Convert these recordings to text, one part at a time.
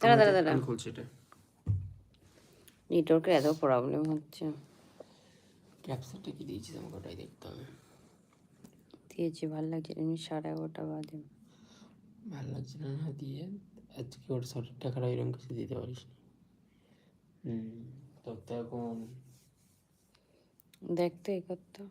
দাঁড়া দাঁড়া দাঁড়া। আমি খুলছি এটা। নেটওয়ার্কের এত প্রবলেম হচ্ছে। ক্যাপচারটা কি দিয়েছিস? আমাকে ওটাই দেখতে হবে। দিয়েছি ভালো লাগছে এমনি সাড়ে এগারোটা বাজে। ভালো লাগছে না না দিয়ে আজকে ওর ষাট টাকার এরকম কিছু দিতে পারিস না। হুম তো এখন দেখতে করতো।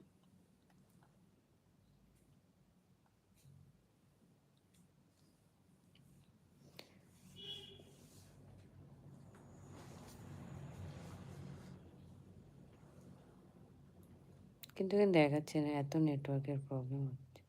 কিন্তু দেখাচ্ছে না এত নেটওয়ার্কের প্রবলেম হচ্ছে।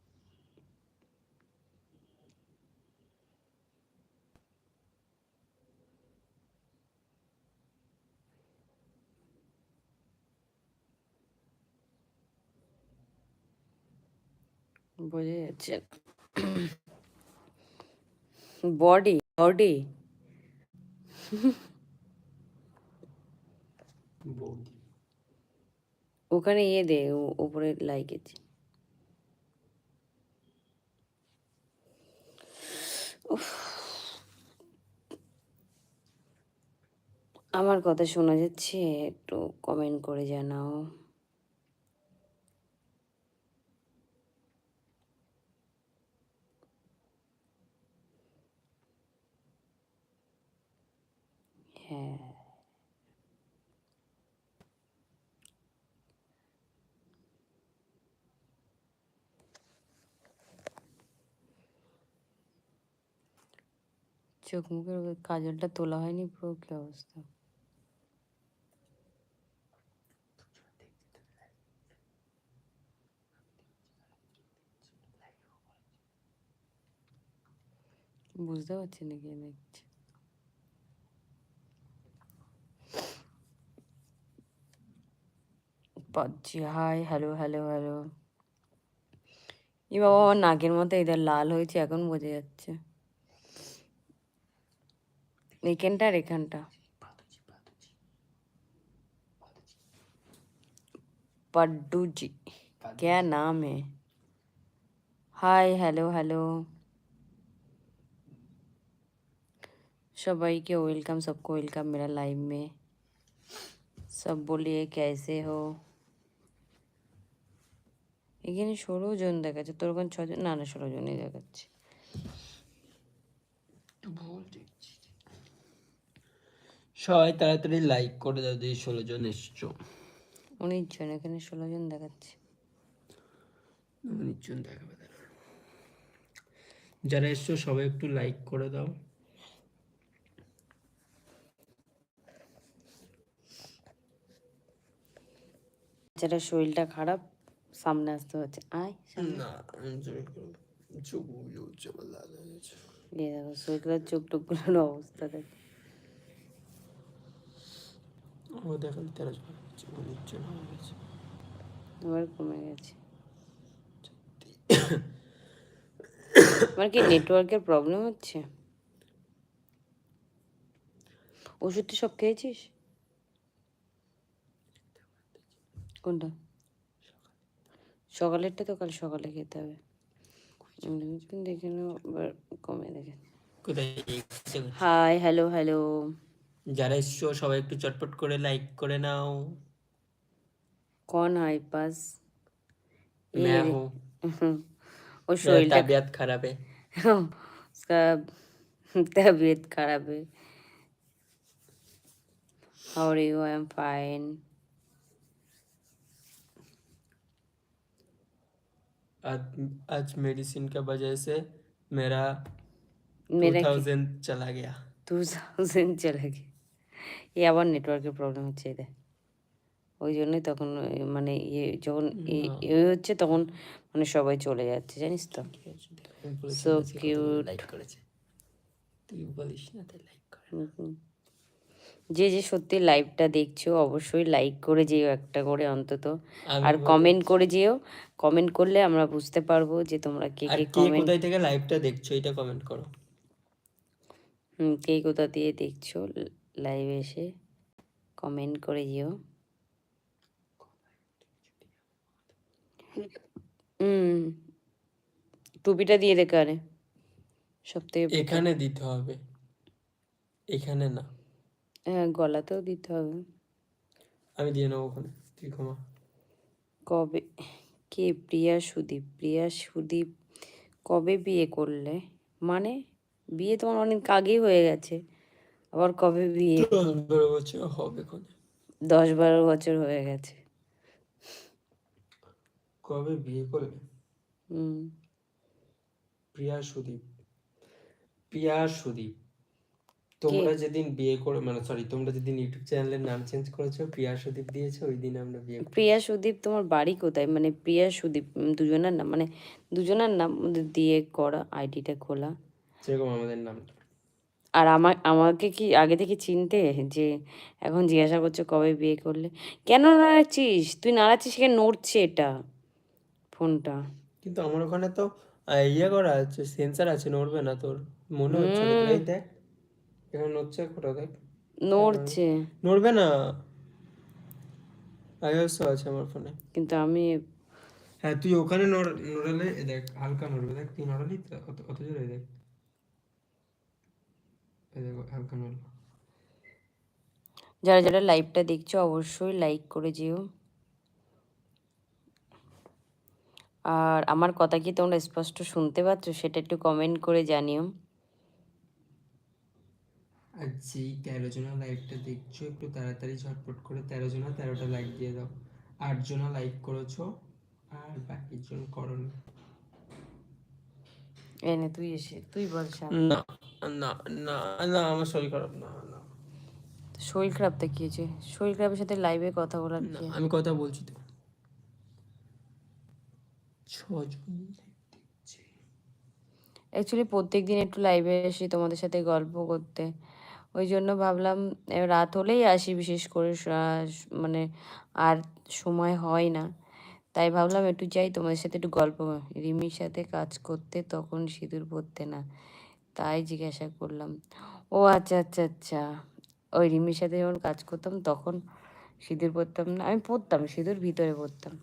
বোঝা যাচ্ছে। বডি বডি বৌদি ওখানে ইয়ে দে ও- লাইক লাইকেছে আমার কথা শোনা যাচ্ছে একটু কমেন্ট করে জানাও হ্যাঁ চোখ মুখের কাজলটা তোলা হয়নি, পুরো কি অবস্থা? বুঝতে পারছি না কে দেখছে। পাচ্ছি হাই, হ্যালো হ্যালো হ্যালো। ই বাবা, আমার নাকের মতো এদের লাল হয়েছে, এখন বোঝা যাচ্ছে। এখানটা আর এখানটা पड्डू जी क्या नाम है हाय हेलो हेलो সবাইকে ওয়েলকাম सबको ওয়েলকাম मेरा लाइव में सब बोलिए कैसे हो এখানে ষোলো জন দেখাচ্ছে তোর ওখানে ছজন না না ষোলো জনই দেখাচ্ছে ভুল দেখছি সবাই তাড়াতাড়ি লাইক করে দাও যে ষোলো জন এসছো। উনিশ জন এখানে ষোলো জন দেখাচ্ছে। উনিশ জন দেখাবে। যারা এসছো সবাই একটু লাইক করে দাও। যারা শরীরটা খারাপ সামনে আসতে হচ্ছে। আয় না। চোখ দিয়ে চোখ টোকগুলোর অবস্থা দেখ। ও দেখালে তেরো জন হচ্ছে উনিশ জন হয়ে গেছে। আবার কমে গেছে। আমার কি নেটওয়ার্কের প্রবলেম হচ্ছে? ওষুধ তো সব খেয়েছিস? কোনটা? সকালেরটা তো কাল সকালে খেতে হবে। দেখে আবার কমে দেখে হাই হ্যালো হ্যালো যারা এসছো সবাই একটু চটপট করে লাইক করে নাও कौन है पास मैं हूँ वो मेरा शोल्डर तबीयत खराब है उसका तबीयत खराब है how are you I am fine आज आज मेडिसिन का वजह से मेरा मेरा टू थाउजेंड चला गया টু থাউজেন্ড চলে এই আবার নেটওয়ার্কের প্রবলেম হচ্ছে এদের ওই জন্যই তখন মানে ইয়ে যখন এ- এ হচ্ছে তখন মানে সবাই চলে যাচ্ছে জানিস তো? তুই বলিস না তাই লাইক করে। যে যে সত্যি লাইভটা দেখছ অবশ্যই লাইক করে যেও একটা করে অন্তত। আর কমেন্ট করে যেও। কমেন্ট করলে আমরা বুঝতে পারব যে তোমরা কে কে কে কমেন্ট কোথায় থেকে লাইভটা দেখছ এটা কমেন্ট করো। হুম কে কোথা দিয়ে দেখছ লাইভে এসে কমেন্ট করে যেও হুম টুপিটা দিয়ে দে কারে। সব থেকে এখানে দিতে হবে। এখানে না। হ্যাঁ গলাতেও দিতে হবে। আমি দিয়ে নেব ওখানে তুই ক্ষমা কবে কে প্রিয়া সুদীপ? প্রিয়া সুদীপ কবে বিয়ে করলে? মানে বিয়ে তোমার অনেক আগেই হয়ে গেছে। আবার কবে বিয়ে? বারো বছর হবে দশ বারো বছর হয়ে গেছে। কবে বিয়ে করবে? হুম। প্রিয়া সুদীপ। প্রিয়া সুদীপ। তোমরা যেদিন বিয়ে করে মানে সরি তোমরা যেদিন ইউটিউব চ্যানেলের নাম চেঞ্জ করেছ প্রিয়া সুদীপ দিয়েছ ওই দিন আমরা বিয়ে প্রিয়া সুদীপ তোমার বাড়ি কোথায়? মানে প্রিয়া সুদীপ দুজনের নাম মানে দুজনের নাম দিয়ে করা আইডিটা খোলা। সেরকম আমাদের নাম আর আমার আমাকে কি আগে থেকে চিনতে যে এখন জিজ্ঞাসা করছ কবে বিয়ে করলে? কেন নাড়াচ্ছিস? তুই নাড়াচ্ছিস কেন? নড়ছে এটা। ফোনটা। কিন্তু আমার ওখানে তো ইয়ে করা আছে সেন্সার আছে নড়বে না তোর। মনে হচ্ছে। এই দেখ এখানে নড়ছে কোটা দেখ। নড়ছে। নড়বে না। আইওএস আছে আমার ফোনে। কিন্তু আমি হ্যাঁ তুই ওখানে নড় নড়ালে দেখ হালকা নড়বে। দেখ তুই নড়ালি তো কত কত জোরে দেখ। হালকা যারা যারা লাইভটা দেখছ অবশ্যই লাইক করে যেও। আর আমার কথা কি তোমরা স্পষ্ট শুনতে পাচ্ছ সেটা একটু কমেন্ট করে জানিও। আর যেই তেরো জনা লাইভটা দেখছ একটু তাড়াতাড়ি ঝটপট করে তেরো জনা তেরোটা লাইক দিয়ে দাও। আট জনা লাইক করেছ আর বাকি জন করনি। এনে তুই এসে তুই বল শাম। না। না না না আমার শরীর খারাপ না না। শরীর খারাপটা কি হয়েছে শরীর খারাপের সাথে লাইভে কথা বলার কি? আমি কথা বলছি তো। ছজন অ্যাকচুয়ালি প্রত্যেক দিন একটু লাইভে আসি তোমাদের সাথে গল্প করতে। ওই জন্য ভাবলাম রাত হলেই আসি বিশেষ করে মানে আর সময় হয় না। তাই ভাবলাম একটু যাই তোমাদের সাথে একটু গল্প রিমির সাথে কাজ করতে তখন সিঁদুর পরতে না। তাই জিজ্ঞাসা করলাম, ও আচ্ছা আচ্ছা আচ্ছা। ওই রিমির সাথে যখন কাজ করতাম তখন সিঁদুর পরতাম না, আমি পরতাম, সিঁদুর ভিতরে পরতাম।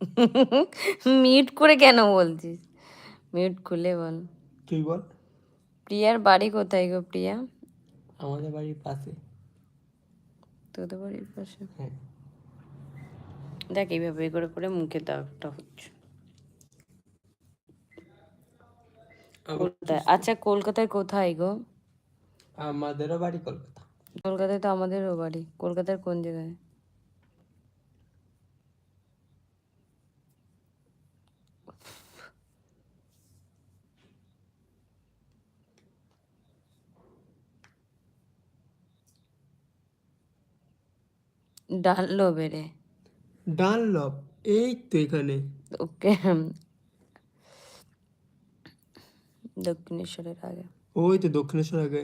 মিউট করে কেন বলছিস? মিউট খুলে বল। তুই বল। প্রিয়ার বাড়ি কোথায় গো প্রিয়া? আমাদের বাড়ির পাশে। তোদের বাড়ির পাশে? হ্যাঁ। দেখ এইভাবে করে করে মুখে দাগটা হচ্ছে। আচ্ছা কলকাতায় কোথায় গো? আমাদেরও বাড়ি কলকাতা। কলকাতায় তো আমাদেরও বাড়ি। কলকাতার কোন জায়গায়? ডানলো বেড়ে ডানলপ এই তো এখানে। ওকে দক্ষিণেশ্বরের আগে। ওই তো দক্ষিণেশ্বর আগে।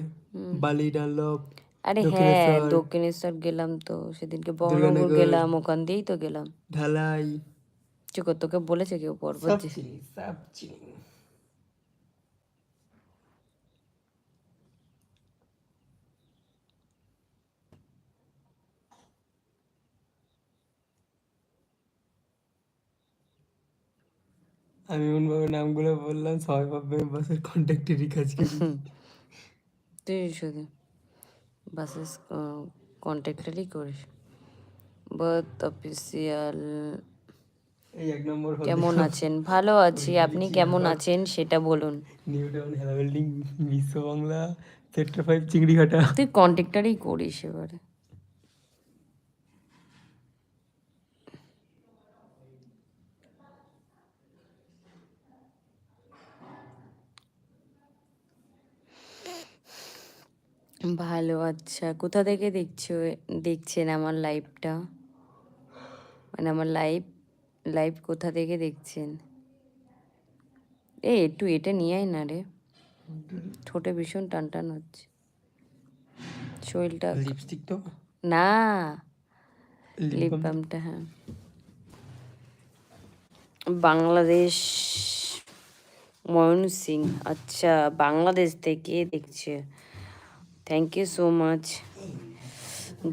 বালি ডানলপ আরে হ্যাঁ দক্ষিণেশ্বর। গেলাম তো সেদিনকে বহরমপুর গেলাম ওখান দিয়েই তো গেলাম। ঢালাই। চুকো তোকে বলেছে কেউ পর্বত সব আমি এমনভাবে নামগুলো বললাম সবাই ভাববে বাসের কন্ট্যাক্টেরই কাজ করি তুই শুধু বাসেস কন্ট্যাক্টারই করিস। বার্থ অফিসিয়াল এই এক নম্বর কেমন আছেন? ভালো আছি। আপনি কেমন আছেন? সেটা বলুন। নিউ টাউন হেলা বিল্ডিং বিশ্ব বাংলা সেক্টর ফাইভ চিংড়িঘাটা তুই কন্ট্যাক্টারই করিস এবারে। ভালো আচ্ছা। কোথা থেকে দেখছ দেখছেন আমার লাইভটা মানে আমার লাইভ লাইভ কোথা থেকে দেখছেন? এই একটু এটা নিয়ে আয় না রে। ঠোঁটে ভীষণ টান টান হচ্ছে। শরীরটা লিপস্টিক তো? না। লিপ বামটা হ্যাঁ। বাংলাদেশ ময়ন সিং। আচ্ছা বাংলাদেশ থেকে দেখছে। থ্যাংক ইউ সো মাচ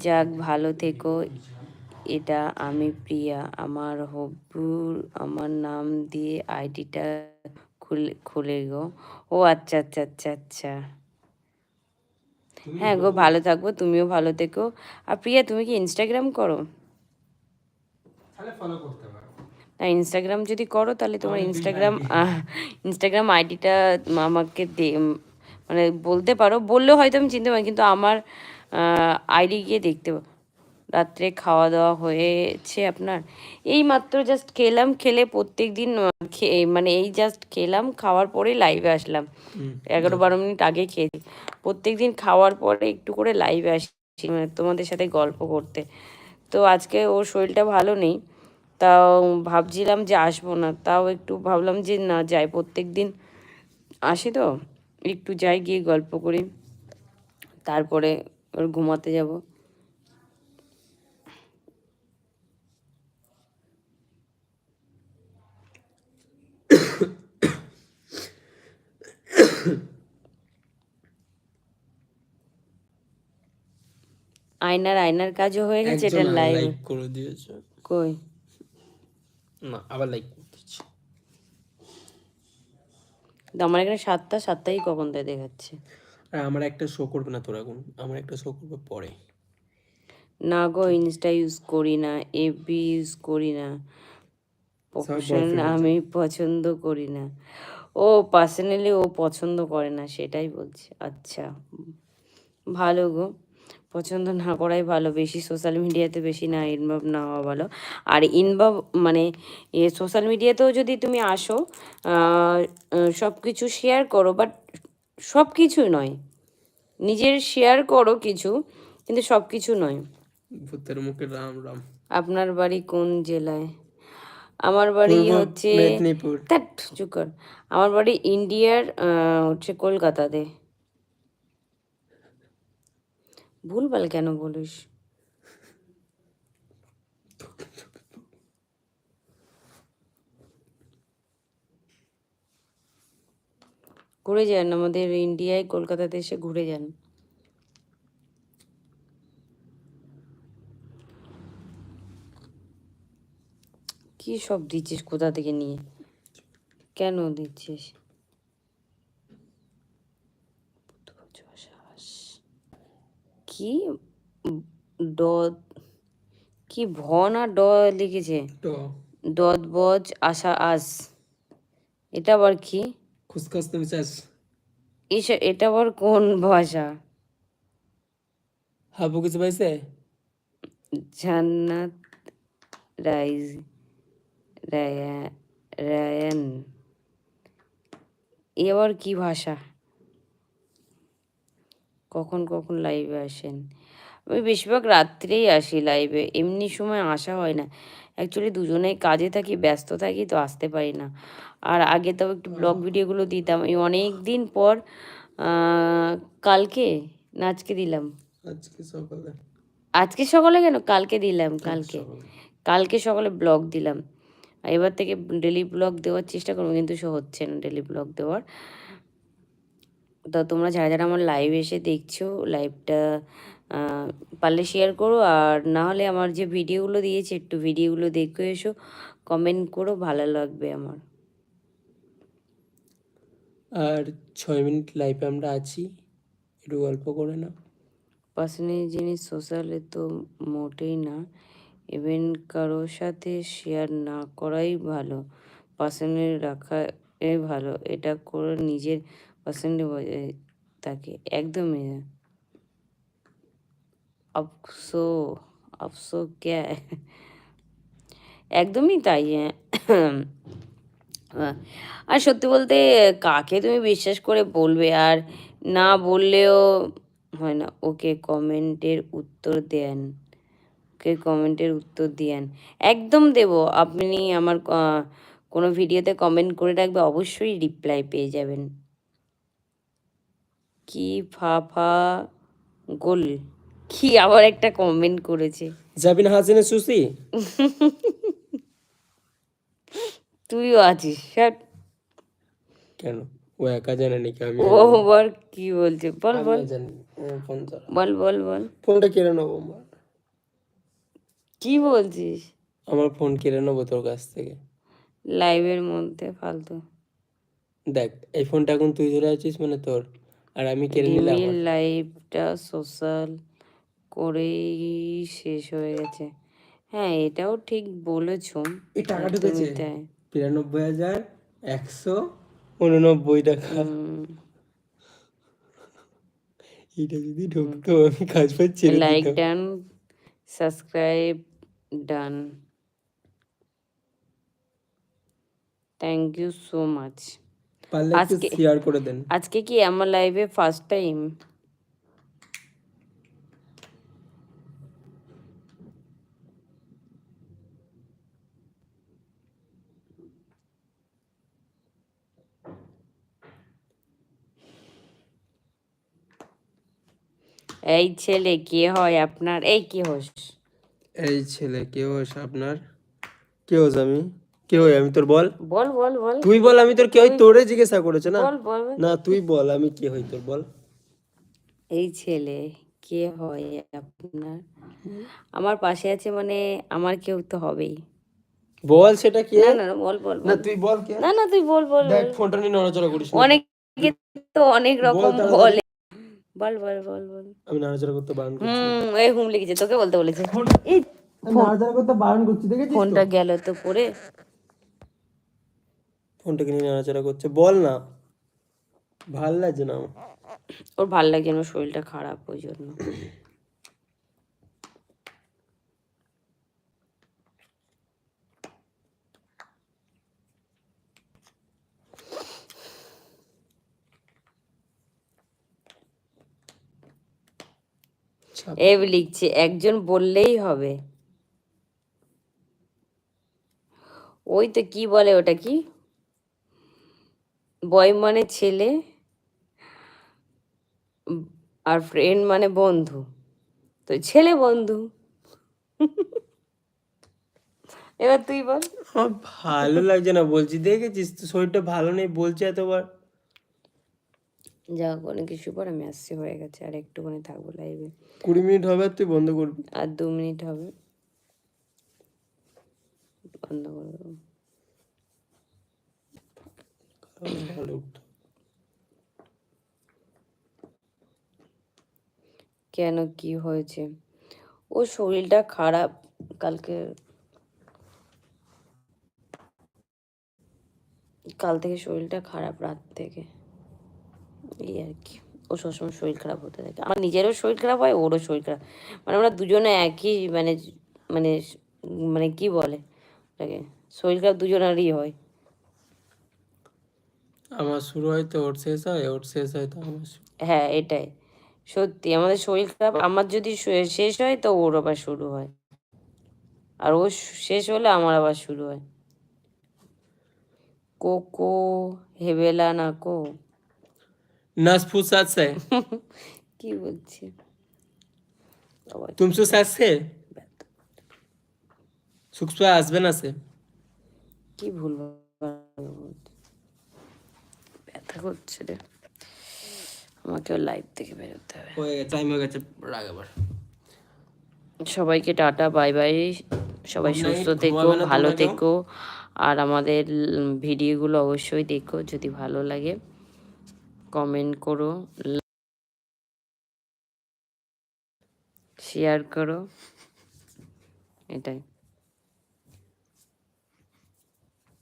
যাক ভালো থেকো। এটা আমি প্রিয়া। আমার হবুর আমার নাম দিয়ে আইডিটা খুলে খুলে গো। ও আচ্ছা আচ্ছা আচ্ছা আচ্ছা। হ্যাঁ গো ভালো থাকব তুমিও ভালো থেকো। আর প্রিয়া তুমি কি ইনস্টাগ্রাম করো? না ইনস্টাগ্রাম যদি করো তাহলে তোমার ইনস্টাগ্রাম ইনস্টাগ্রাম আইডিটা আমাকে দে মানে বলতে পারো বললেও হয়তো আমি চিনতে পারি কিন্তু আমার আইডি গিয়ে দেখতে রাত্রে খাওয়া দাওয়া হয়েছে আপনার। এই মাত্র জাস্ট খেলাম খেলে প্রত্যেক দিন মানে এই জাস্ট খেলাম খাওয়ার পরেই লাইভে আসলাম। এগারো বারো মিনিট আগে খেয়েছি। প্রত্যেক দিন খাওয়ার পরে একটু করে লাইভে আসছি মানে তোমাদের সাথে গল্প করতে। তো আজকে ওর শরীরটা ভালো নেই তাও ভাবছিলাম যে আসব না তাও একটু ভাবলাম যে না যাই প্রত্যেক দিন আসি তো। একটু যাই গিয়ে গল্প করি। তারপরে ওর ঘুমাতে যাব। আয়নার আয়নার কাজও হয়ে গেছে এটা লাইক করে দিয়েছে। কই? না আবার লাইক দিচ্ছি তো আমার এখানে সাতটা সাতটাই কখন তাই দেখাচ্ছে। আর আমার একটা শো করবে না তোর এখন আমার একটা শো করবে পরে। না গো ইনস্টা ইউজ করি না এফবি ইউজ করি না। অপশন আমি পছন্দ করি না। ও পার্সোনালি ও পছন্দ করে না সেটাই বলছে। আচ্ছা ভালো গো। পছন্দ না করাই ভালো। বেশি সোশ্যাল মিডিয়াতে বেশি না ইনভলভ না হওয়া ভালো। আর ইনভলভ মানে সোশ্যাল মিডিয়াতেও যদি তুমি আসো সব কিছু শেয়ার করো বাট সব কিছু নয়। নিজের শেয়ার করো কিছু কিন্তু সব কিছু নয়। ভূতের মুখে রাম রাম। আপনার বাড়ি কোন জেলায়? আমার বাড়ি হচ্ছে আমার বাড়ি ইন্ডিয়ার হচ্ছে কলকাতাতে। ভুলভাল কেন বলিস? ঘুরে যান, আমাদের ইন্ডিয়ায় কলকাতাতে এসে ঘুরে যান। কি সব দিচ্ছিস কোথা থেকে নিয়ে? কেন দিচ্ছিস? কি ড কি ভ না ড লিখেছে? দদ বজ আশা আস এটা আবার কি? খুসখাস চাস। এস- এটা আবার কোন ভাষা? হাবু কিছু পাইছে? জান্নাত রাইজ রায়া- রায়ান। এ আবার কি ভাষা? কখন কখন লাইভে আসেন? আমি বেশিরভাগ রাত্রেই আসি লাইভে এমনি সময় আসা হয় না। অ্যাকচুয়ালি দুজনেই কাজে থাকি ব্যস্ত থাকি তো আসতে পারি না। আর আগে তো একটু ব্লগ ভিডিওগুলো দিতাম এই অনেক দিন পর কালকে না আজকে দিলাম? আজকে সকালে। আজকে সকালে কেন? কালকে দিলাম কালকে। কালকে সকালে ব্লগ দিলাম। এবার থেকে ডেলি ব্লগ দেওয়ার চেষ্টা করব কিন্তু সে হচ্ছে না ডেলি ব্লগ দেওয়ার। তো তোমরা যারা যারা আমার লাইভ এসে দেখছ লাইভটা পারলে শেয়ার করো। আর না হলে আমার যে ভিডিওগুলো দিয়েছি একটু ভিডিওগুলো দেখে এসো কমেন্ট করো ভালো লাগবে আমার। আর ছয় মিনিট লাইভে আমরা আছি একটু গল্প করে না পার্সোনাল জিনিস সোশ্যালে তো মোটেই না ইভেন কারোর সাথে শেয়ার না করাই ভালো পার্সোনাল রাখা ভালো। এটা করে নিজের পার্সোনাল বজায় থাকে একদমই। না আফসো ক্যা? একদমই তাই হ্যাঁ। আর সত্যি বলতে কাকে তুমি বিশ্বাস করে বলবে আর না বললেও হয় না, ওকে কমেন্টের উত্তর দেন। ওকে কমেন্টের উত্তর দেন একদম দেব, আপনি আমার কোনো ভিডিওতে কমেন্ট করে রাখবে, অবশ্যই রিপ্লাই পেয়ে যাবেন। কি ফাফা গোল? কি আবার একটা কমেন্ট করেছে। যাবি না হাসিনে সুসি? তুইও আছিস স্যার কেন? ও একা জানে নাকি আমি ও আবার কি বলছে? বল বল। বল বল বল। ফোনটা কেড়ে নেব কি বলছিস? আমার ফোন কেড়ে নেব তোর কাছ থেকে। লাইভের মধ্যে ফালতু। দেখ এই ফোনটা এখন তুই ধরে আছিস মানে তোর। আর আমি কেড়ে নিলে রিমিল আমার। লাইভটা সোশ্যাল করেই শেষ হয়ে গেছে। হ্যাঁ এটাও ঠিক বলেছ। এই টাকা ঢুকেছে। বিরানব্বই হাজার একশো উননব্বই টাকা। এটা যদি ঢুকতো আমি কাজ পাই ছেড়ে like done subscribe done thank you so much পারলে একটু আজকে- শেয়ার করে দেন। আজকে কি আমার লাইভে ফার্স্ট টাইম এই ছেলে কে হয় আপনার? এই কি হোস? এই ছেলে কে হোস আপনার? কে হোস আমি? কে হই আমি তোর বল। বল বল বল। তুই বল আমি তোর কে হই তোরে জিজ্ঞাসা করেছে না? বল বল। না তুই বল আমি কে হই তোর বল? এই ছেলে কে হয় আপনার? আমার পাশে আছে মানে আমার কেউ তো হবেই। বল সেটা কে? না না বল বল না তুই বল কে? না না তুই বল বল দেখ ফোনটা নিয়ে নড়াচড়া করিস। অনেকে তো অনেক রকম বলে। বল বল বল বল। আমি নাড়াচাড়া করতে বারণ করছি। হুম এই হুম লিখেছে তোকে বলতে বলেছে। এই নাড়াচাড়া করতে বারণ করছি দেখেছিস ফোনটা গেল তো পরে ফোনটাকে নিয়ে নাড়াচাড়া করছে। বল না। ভালো লাগছে না ওর ভালো লাগছে না শরীরটা খারাপ ওই জন্য। ছাপ। এ লিখছে একজন বললেই হবে। ওই তো কি বলে ওটা কি? বয় মানে ছেলে আর ফ্রেন্ড মানে বন্ধু। তো ছেলে বন্ধু। এবার তুই বল। আমার ভালো লাগছে না বলছি দেখেছিস তো শরীরটা ভালো নেই বলছে এতবার। যা অনেক কিছু পর আমি আসছি হয়ে গেছে আর একটুখানি থাকব লাইভে কুড়ি মিনিট হবে আর তুই বন্ধ করবি? আর দু মিনিট হবে। বন্ধ করে দেবো। কেন কি হয়েছে? ও শরীরটা খারাপ কালকে কাল থেকে শরীরটা খারাপ রাত থেকে। এই আর কি। ও সবসময় শরীর খারাপ হতে থাকে। আমার নিজেরও শরীর খারাপ হয়, ওরও শরীর খারাপ। মানে আমরা দুজনে একই মানে মানে মানে কি বলে শরীর খারাপ দুজনেরই হয়। আমার শুরু হয় তো ওর শেষ হয় ওর শেষ হয় তো আমার হ্যাঁ এটাই। সত্যি আমাদের শরীর খারাপ আমার যদি শেষ হয় তো ওর আবার শুরু হয়। আর ও শেষ হলে আমার আবার শুরু হয়। কোকো হেবেলা না কো? নাসফু সাথে কি বলছি? তুমসু সাথে সুখসা আসবে না সে? কি ভুল ব্যথা করছে রে। আমাকেও লাইভ থেকে বেরোতে হবে। হয়ে গেছে টাইম হয়ে গেছে রাগ আবার। সবাইকে টাটা বাই বাই সবাই সুস্থ থেকো ভালো থেকো। আর আমাদের ভিডিওগুলো অবশ্যই দেখো যদি ভালো লাগে। কমেন্ট করো শেয়ার করো। এটাই।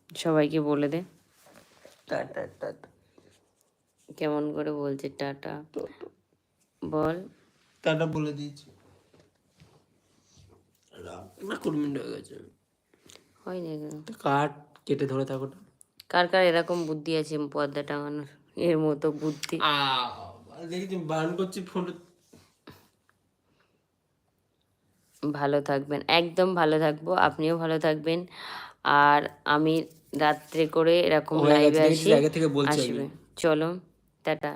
সবাইকে বলে দে। Tata tata. কেমন করে বলছে টাটা? বল। টাটা বলে দিয়েছি। কুড়ি মিনিট হয়ে গেছে। হয় না? কাট কেটে ধরে থাকো কার কার এরকম বুদ্ধি আছে পর্দা টাঙানোর? এর মতো বুদ্ধি। দেখি বারণ করছি ফোনটা ভালো থাকবেন একদম ভালো থাকব আপনিও ভালো থাকবেন। আর আমি রাত্রে করে এরকম লাইভে আসি আসবে। চলো। টাটা।